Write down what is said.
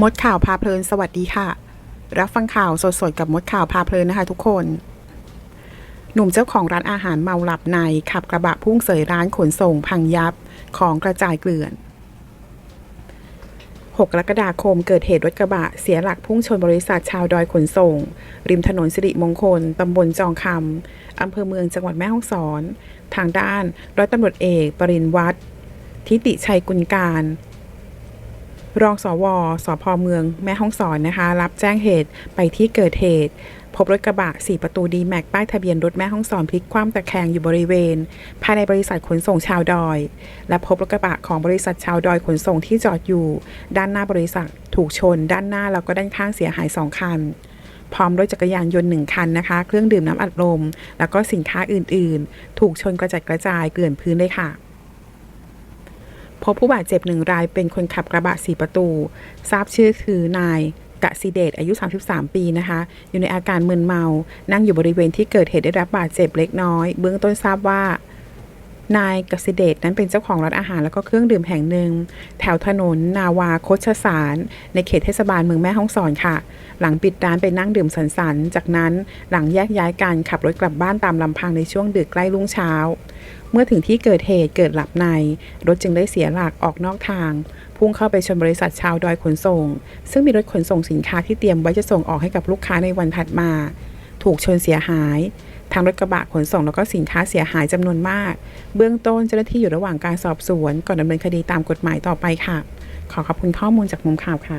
มดข่าวพาเพลินสวัสดีค่ะ รับฟังข่าวสดๆกับมดข่าวพาเพลินนะคะทุกคน หนุ่มเจ้าของร้านอาหารเมาหลับในขับกระบะพุ่งเสยร้านขนส่งพังยับของกระจายเกลื่อน 6 กรกฎาคมเกิดเหตุรถกระบะเสียหลักพุ่งชนบริษัทชาวดอยขนส่ง ริมถนนสิริมงคล ตำบลจองคำอำเภอเมืองจังหวัดแม่ฮ่องสอน ทางด้านร้อยตำรวจเอก ปรินวัฒน์ทิติชัยกุลการ รองสวสพเมืองแม่ฮ่องสอนนะคะ รับแจ้งเหตุไปที่เกิดเหตุ พบรถกระบะ 4 ประตูดีแม็กป้ายทะเบียนรถแม่ฮ่องสอนพลิกคว่ำตะแคงอยู่บริเวณ ภายในบริษัทขนส่งชาวดอย และพบรถกระบะของบริษัทชาวดอยขนส่งที่จอดอยู่ ด้านหน้าบริษัทถูกชน ด้านหน้าแล้วก็ด้านข้างเสียหาย 2 คันพร้อมรถจักรยานยนต์หนึ่งคันนะคะ เครื่องดื่มน้ำอัดลม แล้วก็สินค้าอื่นๆ ถูกชนกระจัดกระจายเกลื่อนพื้นเลยค่ะ พบผู้บาดเจ็บหนึ่งรายเป็นคนขับกระบะสีประตู ทราบชื่อคือนายกสิเดชอายุ 33 ปีนะคะ อยู่ในอาการมึนเมา นั่งอยู่บริเวณที่เกิดเหตุได้รับบาดเจ็บเล็กน้อย เบื้องต้นทราบว่านายกสิเดชนั้นเป็นเจ้าของร้านอาหารแล้วก็เครื่องดื่มแห่งหนึ่ง แถวถนน นาวาโคชสาร ในเขตเทศบาลเมืองแม่ฮ่องสอนค่ะ หลังปิดร้านไปนั่งดื่มสันสันจากนั้นหลังแยกย้ายกันขับรถกลับบ้านตามลำพังในช่วงดึกใกล้รุ่งเช้า เมื่อถึงที่เกิดเหตุเกิดหลับใน รถจึงได้เสียหลักออกนอกทาง พุ่งเข้าไปชนบริษัทชาวดอยขนส่ง ซึ่งมีรถขนส่งสินค้าที่เตรียมไว้จะส่งออกให้กับลูกค้าในวันถัดมา ถูกชนเสียหาย ทางรถกระบะขนส่งแล้วก็สินค้าเสียหายจำนวนมาก เบื้องต้นเจ้าหน้าที่อยู่ระหว่างการสอบสวน ก่อนดำเนินคดีตามกฎหมายต่อไปค่ะ ขอขอบคุณข้อมูลจากมุมข่าวค่ะ